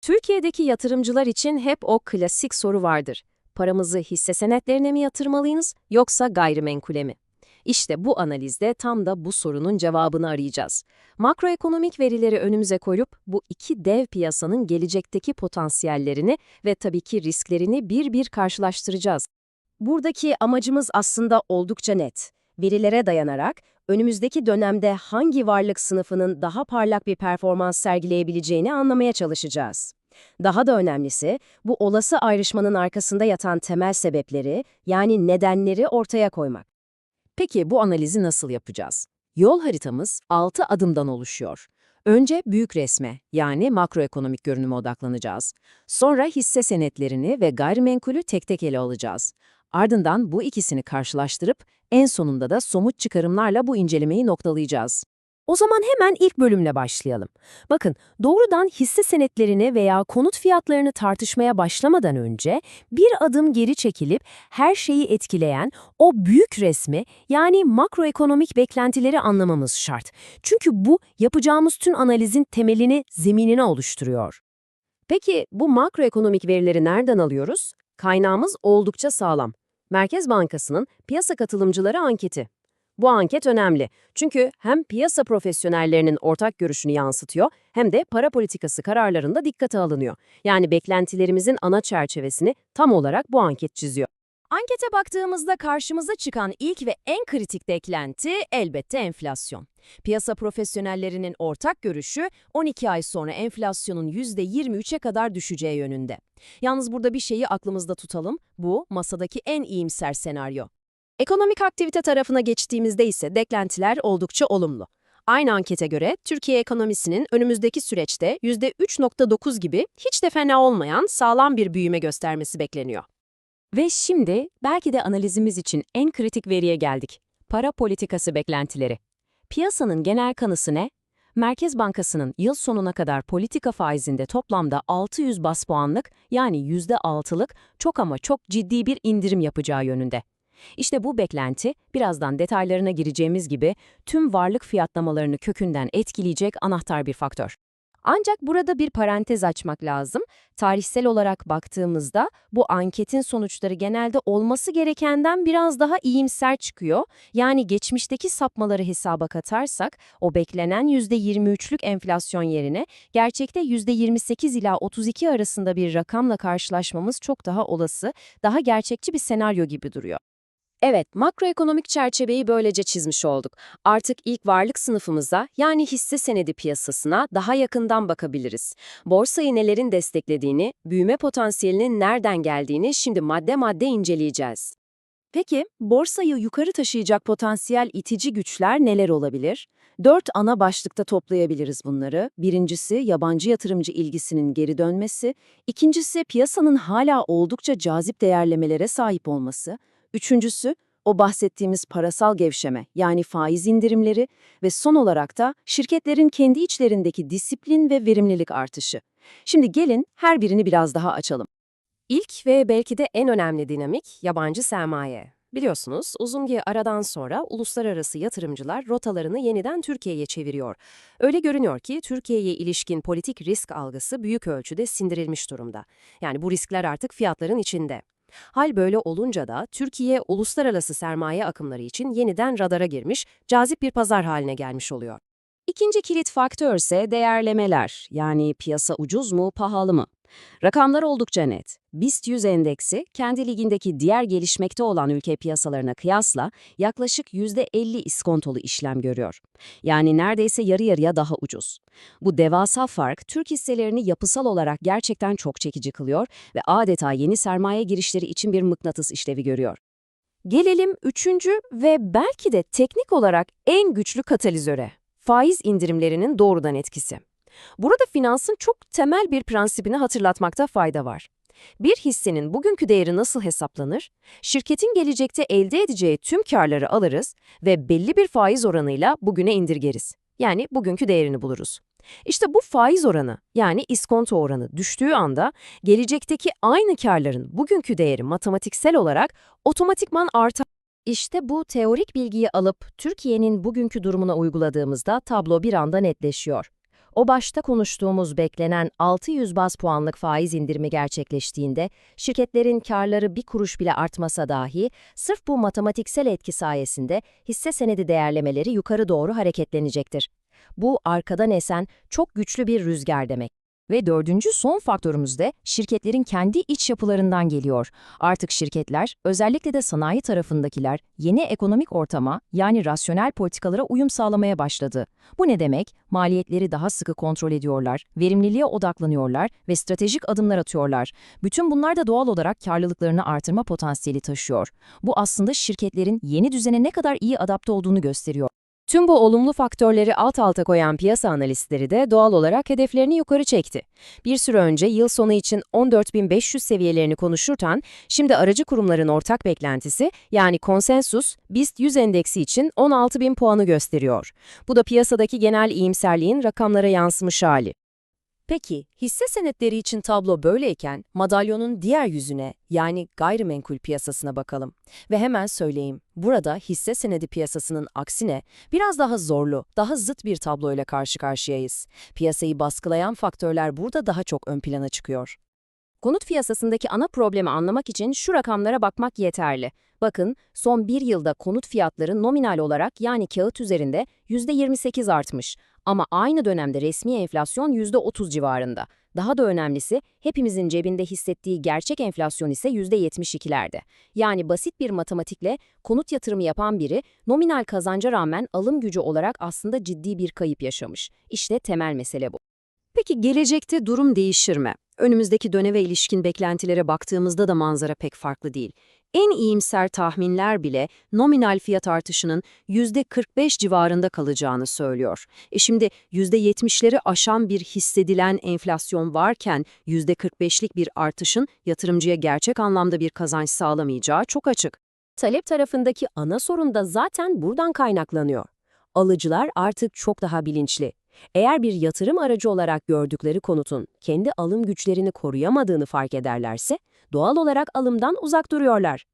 Türkiye'deki yatırımcılar için hep o klasik soru vardır. Paramızı hisse senetlerine mi yatırmalıyız yoksa gayrimenkule mi? İşte bu analizde tam da bu sorunun cevabını arayacağız. Makroekonomik verileri önümüze koyup bu iki dev piyasanın gelecekteki potansiyellerini ve tabii ki risklerini bir bir karşılaştıracağız. Buradaki amacımız aslında oldukça net. Verilere dayanarak önümüzdeki dönemde hangi varlık sınıfının daha parlak bir performans sergileyebileceğini anlamaya çalışacağız. Daha da önemlisi, bu olası ayrışmanın arkasında yatan temel sebepleri, yani nedenleri ortaya koymak. Peki bu analizi nasıl yapacağız? Yol haritamız 6 adımdan oluşuyor. Önce büyük resme, yani makroekonomik görünüme odaklanacağız. Sonra hisse senetlerini ve gayrimenkulü tek tek ele alacağız. Ardından bu ikisini karşılaştırıp en sonunda da somut çıkarımlarla bu incelemeyi noktalayacağız. O zaman hemen ilk bölümle başlayalım. Bakın, doğrudan hisse senetlerini veya konut fiyatlarını tartışmaya başlamadan önce bir adım geri çekilip her şeyi etkileyen o büyük resmi yani makroekonomik beklentileri anlamamız şart. Çünkü bu yapacağımız tüm analizin temelini, zeminini oluşturuyor. Peki bu makroekonomik verileri nereden alıyoruz? Kaynağımız oldukça sağlam. Merkez Bankası'nın piyasa katılımcıları anketi. Bu anket önemli. Çünkü hem piyasa profesyonellerinin ortak görüşünü yansıtıyor hem de para politikası kararlarında dikkate alınıyor. Yani beklentilerimizin ana çerçevesini tam olarak bu anket çiziyor. Ankete baktığımızda karşımıza çıkan ilk ve en kritik beklenti elbette enflasyon. Piyasa profesyonellerinin ortak görüşü 12 ay sonra enflasyonun %23'e kadar düşeceği yönünde. Yalnız burada bir şeyi aklımızda tutalım, bu masadaki en iyimser senaryo. Ekonomik aktivite tarafına geçtiğimizde ise beklentiler oldukça olumlu. Aynı ankete göre Türkiye ekonomisinin önümüzdeki süreçte %3.9 gibi hiç de fena olmayan sağlam bir büyüme göstermesi bekleniyor. Ve şimdi belki de analizimiz için en kritik veriye geldik. Para politikası beklentileri. Piyasanın genel kanısı ne? Merkez Bankası'nın yıl sonuna kadar politika faizinde toplamda 600 bas puanlık yani %6'lık çok ama çok ciddi bir indirim yapacağı yönünde. İşte bu beklenti, birazdan detaylarına gireceğimiz gibi tüm varlık fiyatlamalarını kökünden etkileyecek anahtar bir faktör. Ancak burada bir parantez açmak lazım. Tarihsel olarak baktığımızda bu anketin sonuçları genelde olması gerekenden biraz daha iyimser çıkıyor. Yani geçmişteki sapmaları hesaba katarsak o beklenen %23'lük enflasyon yerine gerçekte %28 ila 32 arasında bir rakamla karşılaşmamız çok daha olası, daha gerçekçi bir senaryo gibi duruyor. Evet, makroekonomik çerçeveyi böylece çizmiş olduk. Artık ilk varlık sınıfımıza yani hisse senedi piyasasına daha yakından bakabiliriz. Borsayı nelerin desteklediğini, büyüme potansiyelinin nereden geldiğini şimdi madde madde inceleyeceğiz. Peki, borsayı yukarı taşıyacak potansiyel itici güçler neler olabilir? Dört ana başlıkta toplayabiliriz bunları. Birincisi, yabancı yatırımcı ilgisinin geri dönmesi. İkincisi, piyasanın hala oldukça cazip değerlemelere sahip olması. Üçüncüsü, o bahsettiğimiz parasal gevşeme yani faiz indirimleri ve son olarak da şirketlerin kendi içlerindeki disiplin ve verimlilik artışı. Şimdi gelin her birini biraz daha açalım. İlk ve belki de en önemli dinamik yabancı sermaye. Biliyorsunuz uzun bir aradan sonra uluslararası yatırımcılar rotalarını yeniden Türkiye'ye çeviriyor. Öyle görünüyor ki Türkiye'ye ilişkin politik risk algısı büyük ölçüde sindirilmiş durumda. Yani bu riskler artık fiyatların içinde. Hal böyle olunca da Türkiye uluslararası sermaye akımları için yeniden radara girmiş, cazip bir pazar haline gelmiş oluyor. İkinci kilit faktör ise değerlemeler, yani piyasa ucuz mu, pahalı mı? Rakamlar oldukça net. BIST 100 endeksi, kendi ligindeki diğer gelişmekte olan ülke piyasalarına kıyasla yaklaşık %50 iskontolu işlem görüyor. Yani neredeyse yarı yarıya daha ucuz. Bu devasa fark, Türk hisselerini yapısal olarak gerçekten çok çekici kılıyor ve adeta yeni sermaye girişleri için bir mıknatıs işlevi görüyor. Gelelim üçüncü ve belki de teknik olarak en güçlü katalizöre, faiz indirimlerinin doğrudan etkisi. Burada finansın çok temel bir prensibini hatırlatmakta fayda var. Bir hissenin bugünkü değeri nasıl hesaplanır? Şirketin gelecekte elde edeceği tüm karları alırız ve belli bir faiz oranıyla bugüne indirgeriz. Yani bugünkü değerini buluruz. İşte bu faiz oranı yani iskonto oranı düştüğü anda gelecekteki aynı karların bugünkü değeri matematiksel olarak otomatikman artar. İşte bu teorik bilgiyi alıp Türkiye'nin bugünkü durumuna uyguladığımızda tablo bir anda netleşiyor. O başta konuştuğumuz beklenen 600 baz puanlık faiz indirimi gerçekleştiğinde şirketlerin karları bir kuruş bile artmasa dahi sırf bu matematiksel etki sayesinde hisse senedi değerlemeleri yukarı doğru hareketlenecektir. Bu arkadan esen çok güçlü bir rüzgar demek. Ve dördüncü son faktörümüz de şirketlerin kendi iç yapılarından geliyor. Artık şirketler, özellikle de sanayi tarafındakiler yeni ekonomik ortama yani rasyonel politikalara uyum sağlamaya başladı. Bu ne demek? Maliyetleri daha sıkı kontrol ediyorlar, verimliliğe odaklanıyorlar ve stratejik adımlar atıyorlar. Bütün bunlar da doğal olarak karlılıklarını artırma potansiyeli taşıyor. Bu aslında şirketlerin yeni düzene ne kadar iyi adapte olduğunu gösteriyor. Tüm bu olumlu faktörleri alt alta koyan piyasa analistleri de doğal olarak hedeflerini yukarı çekti. Bir süre önce yıl sonu için 14.500 seviyelerini konuşurken, şimdi aracı kurumların ortak beklentisi yani konsensus BIST 100 endeksi için 16.000 puanı gösteriyor. Bu da piyasadaki genel iyimserliğin rakamlara yansımış hali. Peki, hisse senetleri için tablo böyleyken madalyonun diğer yüzüne yani gayrimenkul piyasasına bakalım. Ve hemen söyleyeyim, burada hisse senedi piyasasının aksine biraz daha zorlu, daha zıt bir tabloyla karşı karşıyayız. Piyasayı baskılayan faktörler burada daha çok ön plana çıkıyor. Konut piyasasındaki ana problemi anlamak için şu rakamlara bakmak yeterli. Bakın, son bir yılda konut fiyatları nominal olarak yani kağıt üzerinde %28 artmış ama aynı dönemde resmi enflasyon %30 civarında. Daha da önemlisi, hepimizin cebinde hissettiği gerçek enflasyon ise %72'lerde. Yani basit bir matematikle konut yatırımı yapan biri nominal kazanca rağmen alım gücü olarak aslında ciddi bir kayıp yaşamış. İşte temel mesele bu. Peki gelecekte durum değişir mi? Önümüzdeki döneme ilişkin beklentilere baktığımızda da manzara pek farklı değil. En iyimser tahminler bile nominal fiyat artışının %45 civarında kalacağını söylüyor. E şimdi %70'leri aşan bir hissedilen enflasyon varken %45'lik bir artışın yatırımcıya gerçek anlamda bir kazanç sağlamayacağı çok açık. Talep tarafındaki ana sorun da zaten buradan kaynaklanıyor. Alıcılar artık çok daha bilinçli. Eğer bir yatırım aracı olarak gördükleri konutun kendi alım güçlerini koruyamadığını fark ederlerse, doğal olarak alımdan uzak duruyorlar.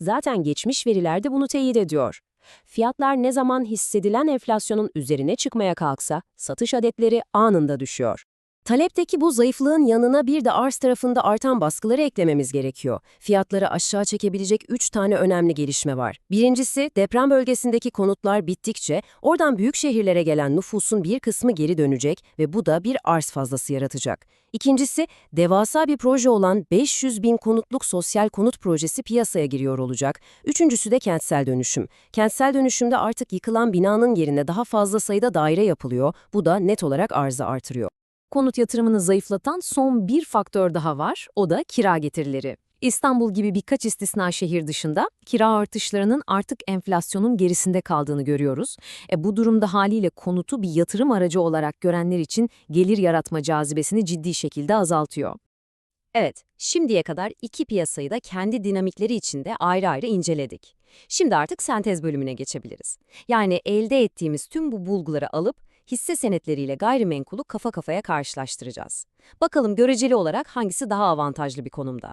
Zaten geçmiş veriler de bunu teyit ediyor. Fiyatlar ne zaman hissedilen enflasyonun üzerine çıkmaya kalksa, satış adetleri anında düşüyor. Talepteki bu zayıflığın yanına bir de arz tarafında artan baskıları eklememiz gerekiyor. Fiyatları aşağı çekebilecek 3 tane önemli gelişme var. Birincisi, deprem bölgesindeki konutlar bittikçe oradan büyük şehirlere gelen nüfusun bir kısmı geri dönecek ve bu da bir arz fazlası yaratacak. İkincisi, devasa bir proje olan 500 bin konutluk sosyal konut projesi piyasaya giriyor olacak. Üçüncüsü de kentsel dönüşüm. Kentsel dönüşümde artık yıkılan binanın yerine daha fazla sayıda daire yapılıyor. Bu da net olarak arzı artırıyor. Konut yatırımını zayıflatan son bir faktör daha var, o da kira getirileri. İstanbul gibi birkaç istisna şehir dışında kira artışlarının artık enflasyonun gerisinde kaldığını görüyoruz. E, bu durumda haliyle konutu bir yatırım aracı olarak görenler için gelir yaratma cazibesini ciddi şekilde azaltıyor. Evet, şimdiye kadar iki piyasayı da kendi dinamikleri içinde ayrı ayrı inceledik. Şimdi artık sentez bölümüne geçebiliriz. Yani elde ettiğimiz tüm bu bulguları alıp hisse senetleriyle gayrimenkulu kafa kafaya karşılaştıracağız. Bakalım göreceli olarak hangisi daha avantajlı bir konumda.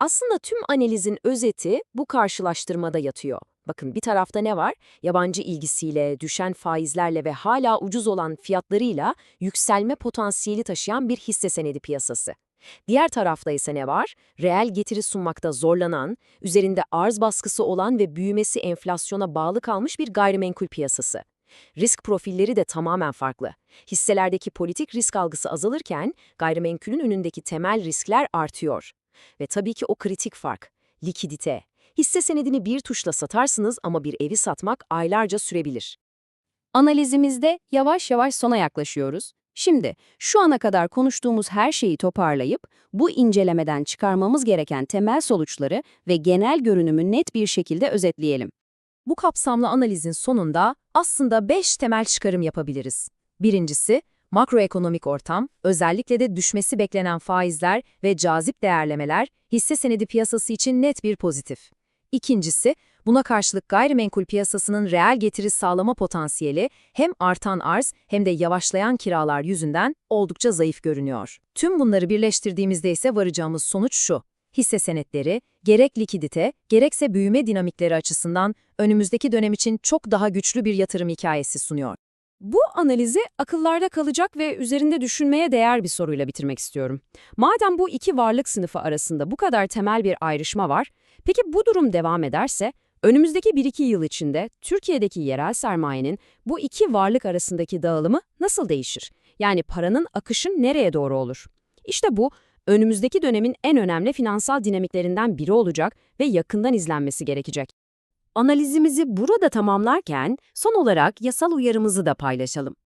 Aslında tüm analizin özeti bu karşılaştırmada yatıyor. Bakın bir tarafta ne var? Yabancı ilgisiyle, düşen faizlerle ve hala ucuz olan fiyatlarıyla yükselme potansiyeli taşıyan bir hisse senedi piyasası. Diğer tarafta ise ne var? Reel getiri sunmakta zorlanan, üzerinde arz baskısı olan ve büyümesi enflasyona bağlı kalmış bir gayrimenkul piyasası. Risk profilleri de tamamen farklı. Hisselerdeki politik risk algısı azalırken gayrimenkulün önündeki temel riskler artıyor. Ve tabii ki o kritik fark, likidite. Hisse senedini bir tuşla satarsınız ama bir evi satmak aylarca sürebilir. Analizimizde yavaş yavaş sona yaklaşıyoruz. Şimdi şu ana kadar konuştuğumuz her şeyi toparlayıp bu incelemeden çıkarmamız gereken temel sonuçları ve genel görünümü net bir şekilde özetleyelim. Bu kapsamlı analizin sonunda aslında 5 temel çıkarım yapabiliriz. Birincisi, makroekonomik ortam, özellikle de düşmesi beklenen faizler ve cazip değerlemeler hisse senedi piyasası için net bir pozitif. İkincisi, buna karşılık gayrimenkul piyasasının reel getiri sağlama potansiyeli hem artan arz hem de yavaşlayan kiralar yüzünden oldukça zayıf görünüyor. Tüm bunları birleştirdiğimizde ise varacağımız sonuç şu hisse senetleri, gerek likidite, gerekse büyüme dinamikleri açısından önümüzdeki dönem için çok daha güçlü bir yatırım hikayesi sunuyor. Bu analizi akıllarda kalacak ve üzerinde düşünmeye değer bir soruyla bitirmek istiyorum. Madem bu iki varlık sınıfı arasında bu kadar temel bir ayrışma var, peki bu durum devam ederse, önümüzdeki 1-2 yıl içinde Türkiye'deki yerel sermayenin bu iki varlık arasındaki dağılımı nasıl değişir? Yani paranın akışı nereye doğru olur? İşte bu, önümüzdeki dönemin en önemli finansal dinamiklerinden biri olacak ve yakından izlenmesi gerekecek. Analizimizi burada tamamlarken son olarak yasal uyarımızı da paylaşalım.